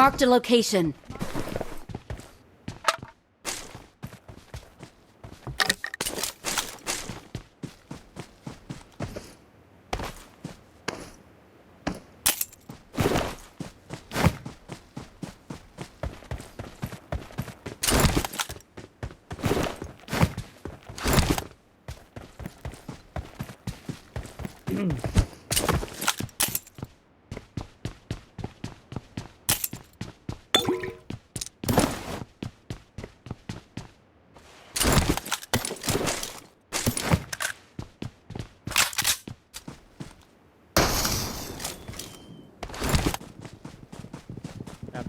Marked a location. เ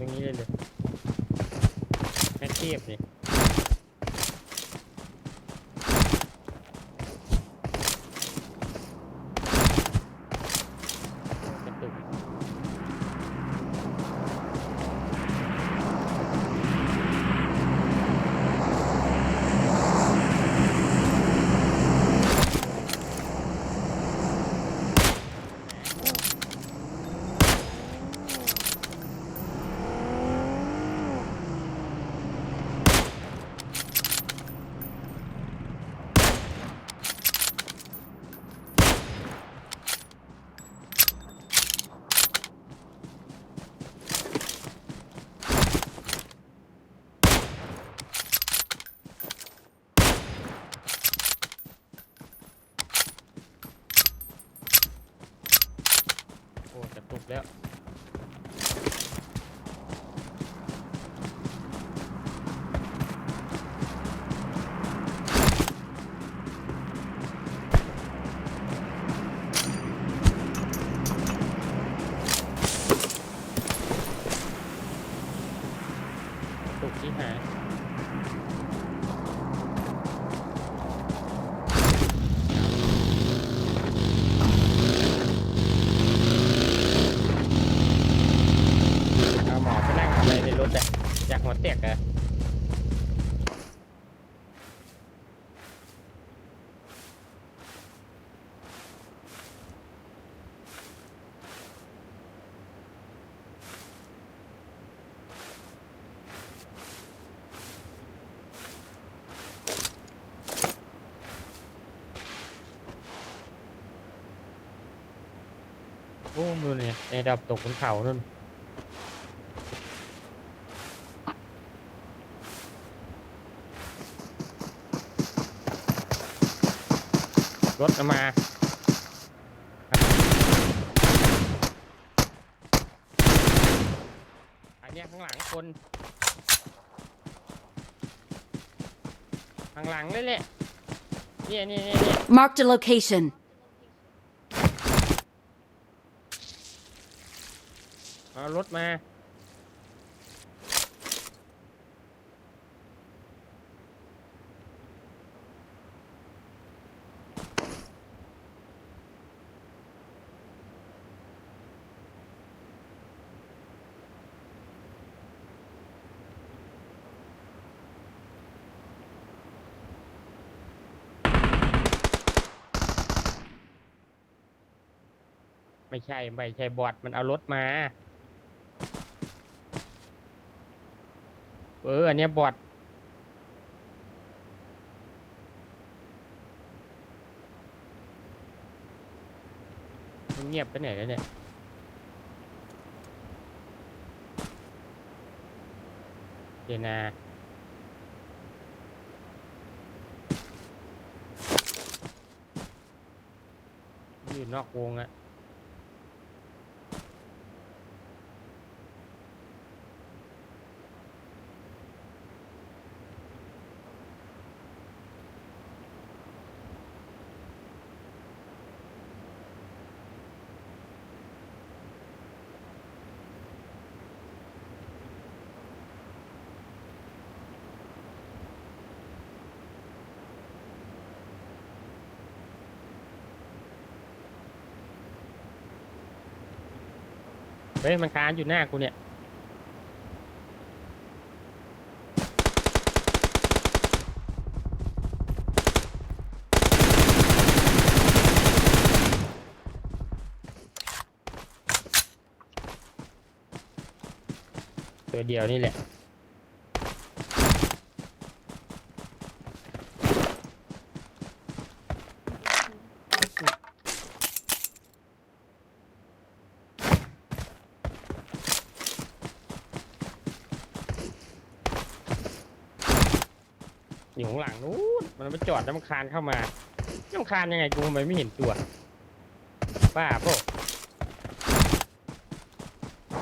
อย่างนี้เลยเลยแม่เทียบเลย สุกที่หายเอาหมอไปนั่งทำอะไรในรถอะอยากหัวเตียกอะ โอ้มือเนี่ยในดับตกบนเขานั่นรถมาอันนี้ข้างหลังคน ข้างหลังเลยแหละเนี่ยเนี่ยเนี่ยเนี่ย Marked a location. เอารถมา ไม่ใช่ ไม่ใช่บอดมันเอารถมา เออ อันนี้บอดมันเงียบไปไหนแล้วเนี่ย เดี๋ยวนะอยู่นอกวงอะ เฮ้ยมันค้านอยู่หน้ากูเนี่ยตัวเดียวนี่แหละ อยู่ข้างหลังนู้น มันไปจอดน้ำคานเข้ามาน้ำคานยังไงกูทำไมไม่เห็นตัว บ้าพวกา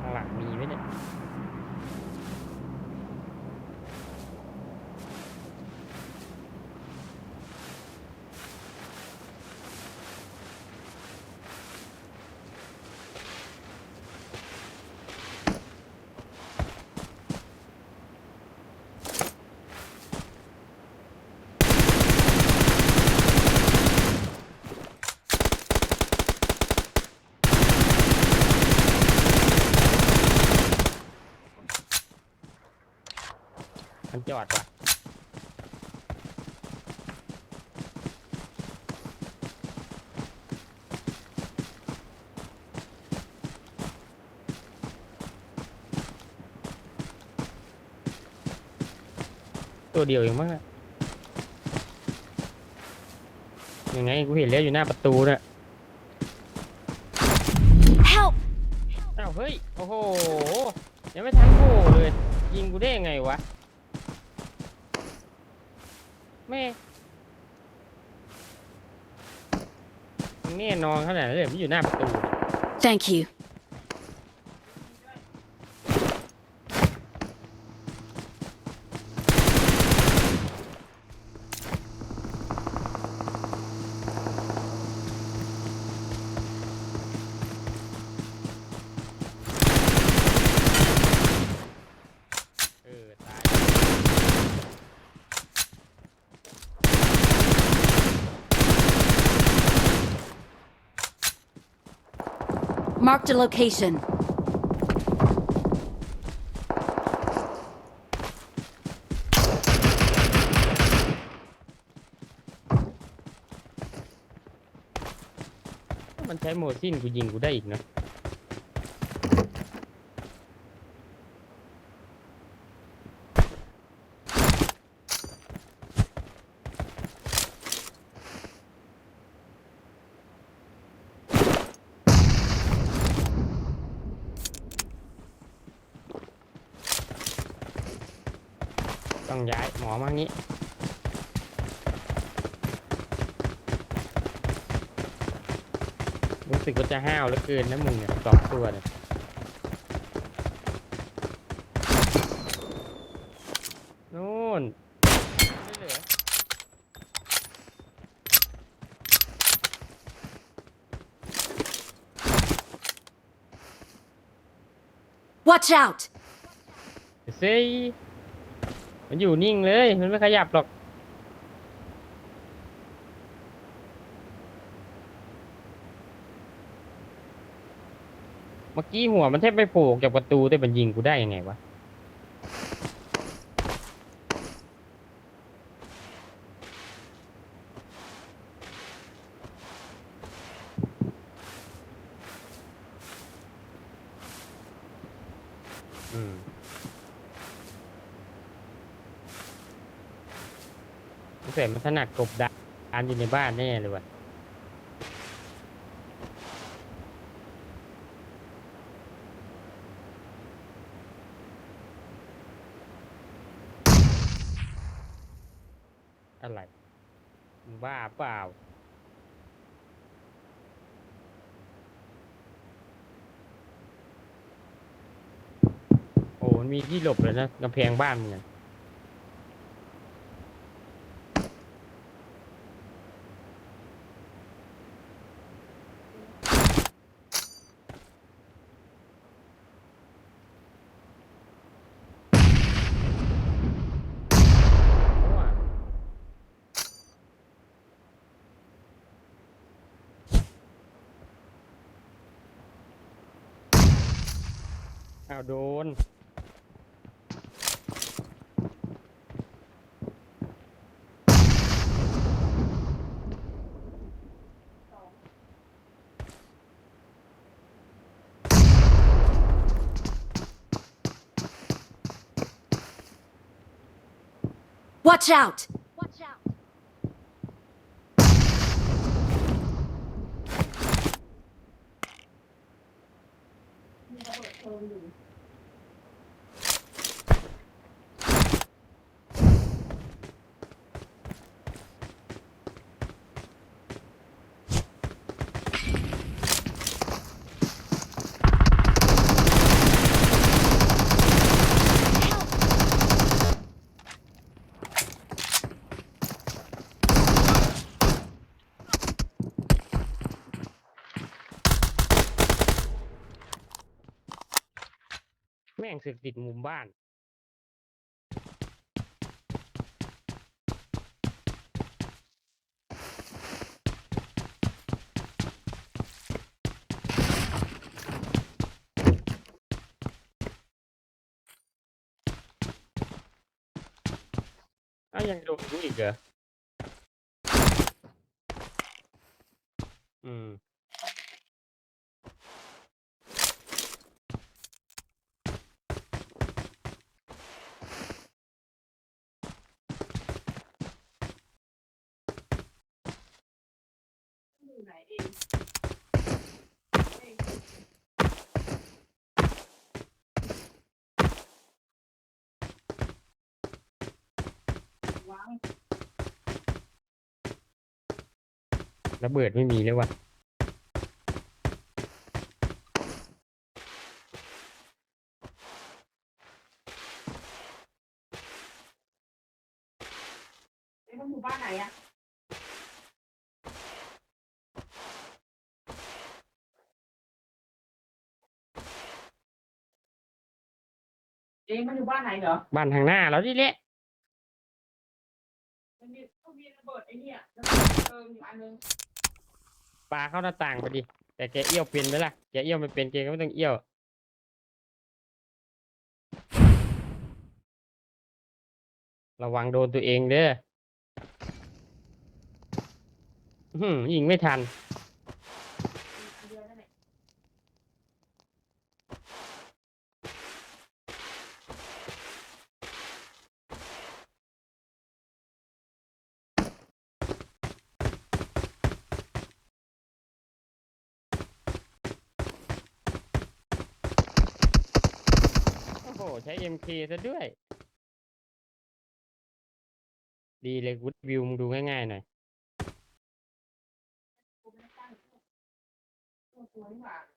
ข้างหลังมีไหมเนี่ย มันจอดว่ะตัวเดียวเองมั้งอะยังไงกูเห็นแล้วอยู่หน้าประตูน่ะ Help! อ้าวเฮ้ย โอ้โห ยังไม่ทันโผล่เลย ยิงกูได้ยังไงวะ แม่แน่นอนขนาดนั้นเลยมันอยู่หน้าประตู Thank you. เออ ตาย Marked a location. มันใช้โมซินกูยิงกูได้อีกนะ ต้องย้ายหม อมางี้ รู้สึกว่าจะห้าวเหลือเกินนะมึงเนี่ยสองตัวเนี่ยนู่นไม่เหลือ Watch out! เซ่ย มันอยู่นิ่งเลย มันไม่ขยับหรอก เมื่อกี้หัวมันแทบไม่โผล่ออกจากประตูแต่มันยิงกูได้ยังไงวะ เสร็จมันถนัดกบดานอยู่ในบ้านแน่เลยว่ะอะไรบ้าเปล่าโอ้มันมีที่หลบเลยนะกำแพงบ้านมึงอ อ้าวโดน Watch out! งสึกติดมุมบ้านอ้าวยังโดนกูอีกเหรออืม อยู่ไหนเอง ว้าว ระเบิดไม่มีเลยว่ะเอ้ยมันหมู่บ้านไหนอะเอ๊ะมันอยู่บ้านไหนเหรอ บ้านทางหน้าแล้วนี่แหละ มันมีต้องมีระเบิดไอ้เนี่ยระเบิดเติมอยู่อันนึงปลาเข้าหน้าต่างไปดิ แต่แกเอี้ยวเป็นไหมล่ะ แกเอี้ยวไม่เป็นแกก็ไม่ต้องเอี้ยว ระวังโดนตัวเองเด้อ อื้อหือยิงไม่ทัน อันเดียวนั่นแหละ โอ้โห ใช้ MK ซะด้วย ดีเลยกูวิวมึงดูง่ายๆหน่อยตัวนี่หว่า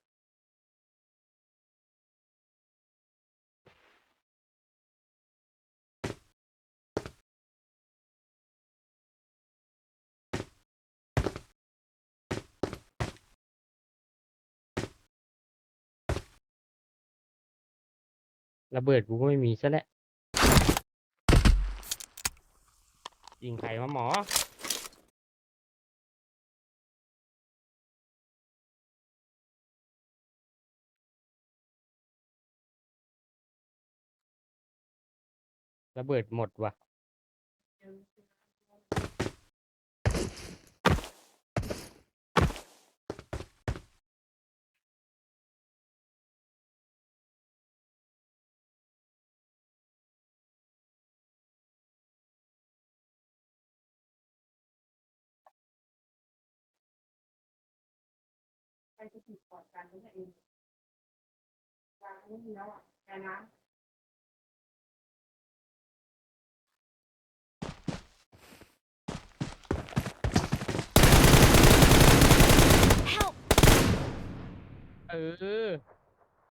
ระเบิดกูก็ไม่มีซะแล้วยิงใครวะหมอ ระเบิดหมดว่ะ ไปจะติดก่อนการรู้ตัเองกานไม่มีแล้วอะแต่นะเออ